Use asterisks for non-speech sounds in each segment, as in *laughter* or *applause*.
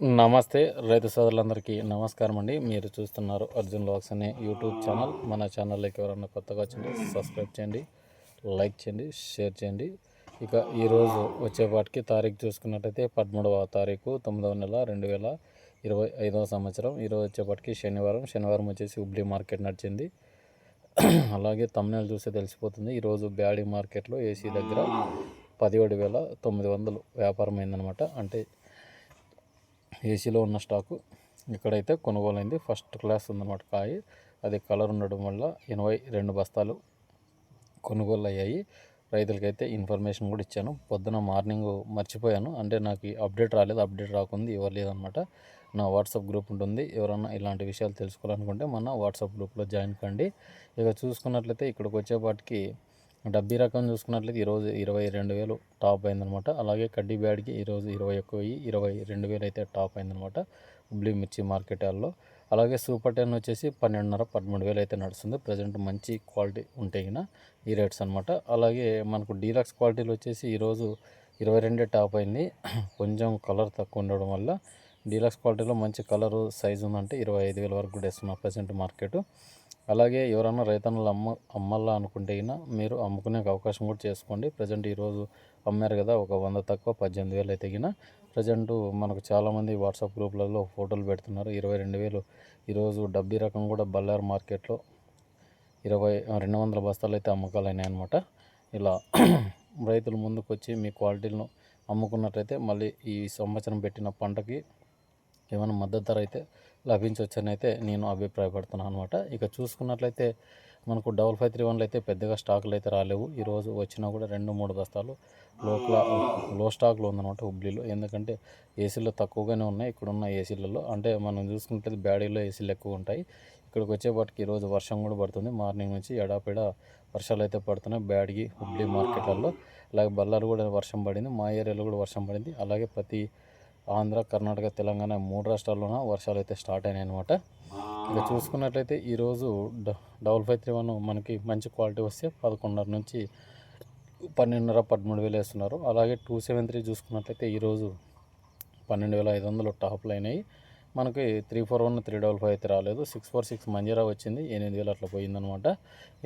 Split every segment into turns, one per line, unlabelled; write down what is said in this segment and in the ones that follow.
నమస్తే రైతు సోదరులందరికీ నమస్కారం అండి. మీరు చూస్తున్నారు అర్జున్ లాక్స్ అనే యూట్యూబ్ ఛానల్. మన ఛానల్లోకి ఎవరన్నా కొత్తగా వచ్చింది సబ్స్క్రైబ్ చేయండి లైక్ చేయండి షేర్ చేయండి. ఇక ఈరోజు వచ్చేపాటికి తారీఖు చూసుకున్నట్టయితే పదమూడవ తారీఖు తొమ్మిదవ నెల రెండు వేల ఇరవై ఐదవ సంవత్సరం. ఈరోజు వచ్చేపాటికి శనివారం. శనివారం వచ్చేసి హుబ్లీ మార్కెట్ నడిచింది. అలాగే తమిళనాడు చూస్తే తెలిసిపోతుంది. ఈరోజు బ్యాడీ మార్కెట్లో ఏసీ దగ్గర పదిహేడు వేల తొమ్మిది వందలు వ్యాపారం అయిందనమాట. అంటే ఏసీలో ఉన్న స్టాకు ఇక్కడైతే కొనుగోలు అయింది ఫస్ట్ క్లాస్ ఉందన్నమాట కాయ. అది కలర్ ఉండడం వల్ల ఎనభై రెండు బస్తాలు కొనుగోలు అయ్యాయి రైతులకైతే ఇన్ఫర్మేషన్ కూడా ఇచ్చాను. పొద్దున మార్నింగ్ మర్చిపోయాను. అంటే నాకు అప్డేట్ రాలేదు. అప్డేట్ రాకుంది ఇవ్వలేదన్నమాట నా వాట్సాప్ గ్రూప్ ఉంటుంది. ఎవరైనా ఇలాంటి విషయాలు తెలుసుకోవాలనుకుంటే మన వాట్సాప్ గ్రూప్లో జాయిన్ కండి. ఇక చూసుకున్నట్లయితే ఇక్కడికి వచ్చేపాటికి డబ్బీ రకం చూసుకున్నట్లయితే ఈరోజు ఇరవై రెండు వేలు టాప్ అయిందనమాట. అలాగే కడ్డీ బ్యాడ్కి ఈరోజు ఇరవై ఒక్క వెయ్యి ఇరవై రెండు వేలు అయితే టాప్ అయిందనమాట హుబ్లీ మిర్చి మార్కెట్ అలాగే సూపర్ టెన్ వచ్చేసి పన్నెండున్నర పదమూడు వేలు అయితే నడుస్తుంది. ప్రజెంట్ మంచి క్వాలిటీ ఉంటే గిన ఈ రేట్స్ అనమాట. అలాగే మనకు డీలక్స్ క్వాలిటీలు వచ్చేసి ఈరోజు ఇరవై రెండే టాప్ అయింది. కొంచెం కలర్ తక్కువ ఉండడం వల్ల డీలక్స్ క్వాలిటీలో మంచి కలరు సైజు ఉందంటే ఇరవై ఐదు వేల వరకు కూడా ఇస్తున్నారు ప్రజెంట్ మార్కెట్. అలాగే ఎవరైనా రైతన్నలు అమ్మ అమ్మాలా అనుకుంటే అయినా మీరు అమ్ముకునే అవకాశం కూడా చేసుకోండి. ప్రజెంట్ ఈరోజు అమ్మారు కదా ఒక వంద తక్కువ పద్దెనిమిది వేలు అయితే గిన ప్రజెంట్ మనకు చాలామంది వాట్సాప్ గ్రూప్లలో ఫోటోలు పెడుతున్నారు. ఇరవై రెండు వేలు. ఈరోజు డబ్బీ రకం కూడా బల్లార్ మార్కెట్లో ఇరవై రెండు వందల బస్తాలు అయితే అమ్మకాలు అయినాయి అనమాట ఇలా రైతులు ముందుకు వచ్చి మీ క్వాలిటీలను అమ్ముకున్నట్లయితే మళ్ళీ ఈ సంవత్సరం పెట్టిన పంటకి ఏమైనా మద్దతు ధర అయితే లభించవచ్చని అయితే నేను అభిప్రాయపడుతున్నాను అనమాట ఇక చూసుకున్నట్లయితే మనకు డబల్ ఫైవ్ త్రీ వన్లు అయితే పెద్దగా స్టాకులు అయితే రాలేవు. ఈరోజు వచ్చినా కూడా రెండు మూడు బస్తాలు లోపల లో స్టాక్లో ఉందన్నమాట హుబ్లీలో. ఎందుకంటే ఏసీలు తక్కువగానే ఉన్నాయి. ఇక్కడ ఉన్న ఏసీలలో అంటే మనం చూసుకుంటే బ్యాడీలో ఏసీలు ఎక్కువ ఉంటాయి. ఇక్కడికి వచ్చేపాటికి ఈరోజు వర్షం కూడా పడుతుంది. మార్నింగ్ నుంచి ఎడాపెడ వర్షాలు అయితే పడుతున్నాయి. బ్యాడ్గి హుబ్లీ మార్కెట్లలో. అలాగే బల్లారు కూడా వర్షం పడింది. మా ఏరియాలో కూడా వర్షం పడింది. అలాగే ప్రతి ఆంధ్ర కర్ణాటక తెలంగాణ మూడు రాష్ట్రాల్లోన వర్షాలు అయితే స్టార్ట్ అయినాయి అనమాట ఇక చూసుకున్నట్లయితే ఈరోజు డబల్ ఫైవ్ త్రీ వన్ మనకి మంచి క్వాలిటీ వస్తే పదకొండున్నర నుంచి పన్నెండున్నర పదమూడు వేలు వేస్తున్నారు. అలాగే టూ సెవెన్ త్రీ చూసుకున్నట్లయితే ఈరోజు పన్నెండు వేల ఐదు వందలు టాప్లు అయినాయి. మనకి three four one three double five అయితే రాలేదు. సిక్స్ ఫోర్ సిక్స్ మంజీరా వచ్చింది. ఎనిమిది వేలు అట్లా పోయిందనమాట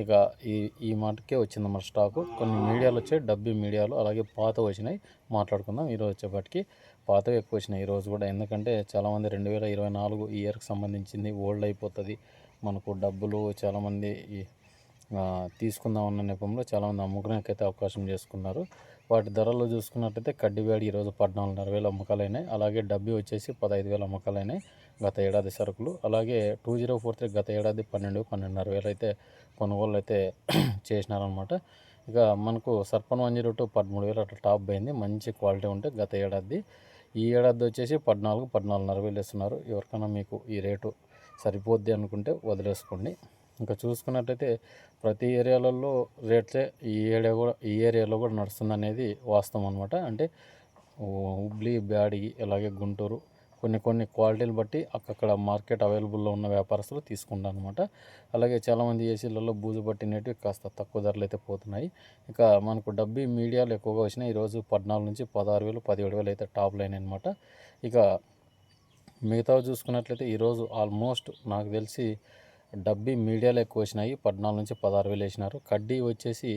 ఇక ఈ ఈ మాటకే వచ్చింది మన స్టాకు. కొన్ని మీడియాలు వచ్చాయి. డబ్బీ మీడియాలు అలాగే పాత వచ్చినాయి. మాట్లాడుకుందాం. ఈరోజు వచ్చేపటికి పాతవి ఎక్కువ వచ్చినాయి. ఈరోజు కూడా ఎందుకంటే చాలామంది రెండు వేల ఇరవై నాలుగు ఇయర్కి సంబంధించింది ఓల్డ్ అయిపోతుంది. మనకు డబ్బులు చాలామంది తీసుకుందాం అన్న నెపంలో చాలామంది అమ్ముకునేకైతే అవకాశం చేసుకున్నారు. వాటి ధరలు చూసుకున్నట్టయితే కడ్డివేడి ఈరోజు పద్నాలుగున్నర వేలు అమ్మకాలైనాయి. అలాగే డబ్బి వచ్చేసి పదహైదు వేలు అమ్మకాలైనాయి గత ఏడాది సరుకులు. అలాగే టూ జీరో ఫోర్ త్రీ గత ఏడాది పన్నెండు పన్నెండున్నర వేలు అయితే కొనుగోలు అయితే *clears throat* చేసినారనమాట ఇక మనకు సర్పన్ వన్ జీరో టూ పదమూడు వేలు అట్లా టాప్ అయింది మంచి క్వాలిటీ ఉంటే గత ఏడాది. ఈ ఏడాది వచ్చేసి పద్నాలుగు పద్నాలుగున్నర వేలు ఇస్తున్నారు ఎవరికైనా మీకు ఈ రేటు సరిపోద్ది అనుకుంటే వదిలేసుకోండి. ఇంకా చూసుకున్నట్టయితే ప్రతి ఏరియాలలో రేట్లే ఈ ఏరియా కూడా ఈ ఏరియాలో కూడా నడుస్తుంది అనేది వాస్తవం అనమాట అంటే హుబ్లీ బ్యాడిగి అలాగే గుంటూరు కొన్ని కొన్ని క్వాలిటీలు బట్టి అక్కడ మార్కెట్ అవైలబుల్లో ఉన్న వ్యాపారస్తులు తీసుకుంటారు అనమాట అలాగే చాలామంది ఏసీలలో బూజు పట్టినట్టు కాస్త తక్కువ ధరలు అయితే పోతున్నాయి. ఇక మనకు డబ్బీ మీడియాలు ఎక్కువగా వచ్చినాయి. ఈరోజు పద్నాలుగు నుంచి పదహారు వేలు పదిహేడు వేలు అయితే టాప్ లైన్ అనమాట ఇక మిగతావి చూసుకున్నట్లయితే ఈరోజు ఆల్మోస్ట్ నాకు తెలిసి డబ్బీ మీడియాలో ఎక్కువ వచ్చినాయి పద్నాలుగు నుంచి పదహారు వేలు వేసినారు. కడ్డీ వచ్చేసి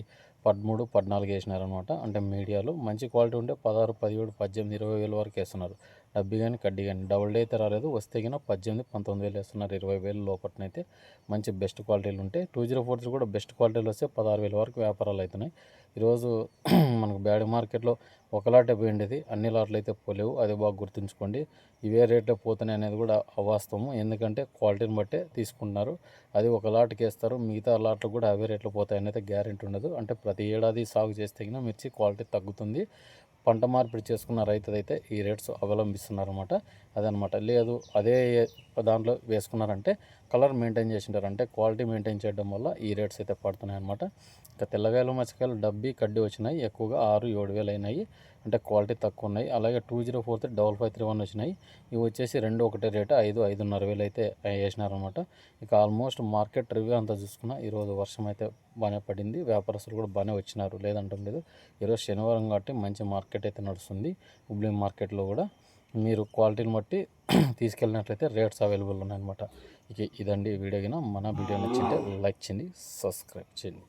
పదమూడు పద్నాలుగు వేసినారు అనమాట అంటే మీడియాలో మంచి క్వాలిటీ ఉంటే పదహారు పదిహేడు పద్దెనిమిది ఇరవై వేల వరకు వేస్తున్నారు. డబ్బి కానీ కడ్డీ కానీ డబుల్ డే అయితే రాలేదు. వస్తే కానీ పద్దెనిమిది పంతొమ్మిది వేలు వేస్తున్నారు. ఇరవై వేలు లోపలనైతే మంచి బెస్ట్ క్వాలిటీలు ఉంటాయి టూ జీరో ఫోర్ కూడా బెస్ట్ క్వాలిటీలు వస్తే పదహారు వేల వరకు వ్యాపారాలు అవుతున్నాయి ఈరోజు *clears throat* మనకు బ్యాడ్ మార్కెట్లో ఒక లాటే పోయిండేది. అన్ని లాట్లు అయితే పోలేవు. అది బాగా గుర్తుంచుకోండి. ఇవే రేట్లో పోతున్నాయి అనేది కూడా అవాస్తవం. ఎందుకంటే క్వాలిటీని బట్టే తీసుకుంటున్నారు. అది ఒక లాట్కి వేస్తారు. మిగతా లాట్లు కూడా అవే రేట్లు పోతాయని అయితే గ్యారెంటీ ఉండదు. అంటే ప్రతి ఏడాది సాగు చేస్తే మిర్చి క్వాలిటీ తగ్గుతుంది. పంట మార్పిడి చేసుకున్న రైతుదైతే ఈ రేట్స్ అవలంబిస్తున్నారన్నమాట. అదనమాట లేదు అదే దాంట్లో వేసుకున్నారంటే కలర్ మెయింటైన్ చేసింటారు. అంటే క్వాలిటీ మెయింటైన్ చేయడం వల్ల ఈ రేట్స్ అయితే పడుతున్నాయి అనమాట ఇంకా తెల్లగాయలు మచ్చకాయలు డబ్బి కడ్డి వచ్చినాయి. ఎక్కువగా ఆరు ఏడు వేలు అయినాయి. అంటే క్వాలిటీ తక్కువ ఉన్నాయి. అలాగే two zero four three double five three one వచ్చినాయి. ఇవి వచ్చేసి రెండు ఒకటే రేటు ఐదు ఐదున్నర వేలు అయితే వేసినారనమాట ఇక ఆల్మోస్ట్ మార్కెట్ రివ్యూ అంతా చూసుకున్నా ఈరోజు వర్షం అయితే బాగానే పడింది. వ్యాపారస్తులు కూడా బాగానే వచ్చినారు. లేదంటాం లేదు. ఈరోజు శనివారం కాబట్టి మంచి మార్కెట్ అయితే నడుస్తుంది. హుబ్లీ మార్కెట్లో కూడా. మీరు క్వాలిటీని బట్టి *clears throat* తీసుకెళ్ళినట్లయితే రేట్స్ అవైలబుల్ ఉన్నాయన్నమాట. ఇక ఇదండి వీడియో కింద. మన వీడియో నచ్చింటే లైక్ చేయండి సబ్స్క్రైబ్ చేయండి.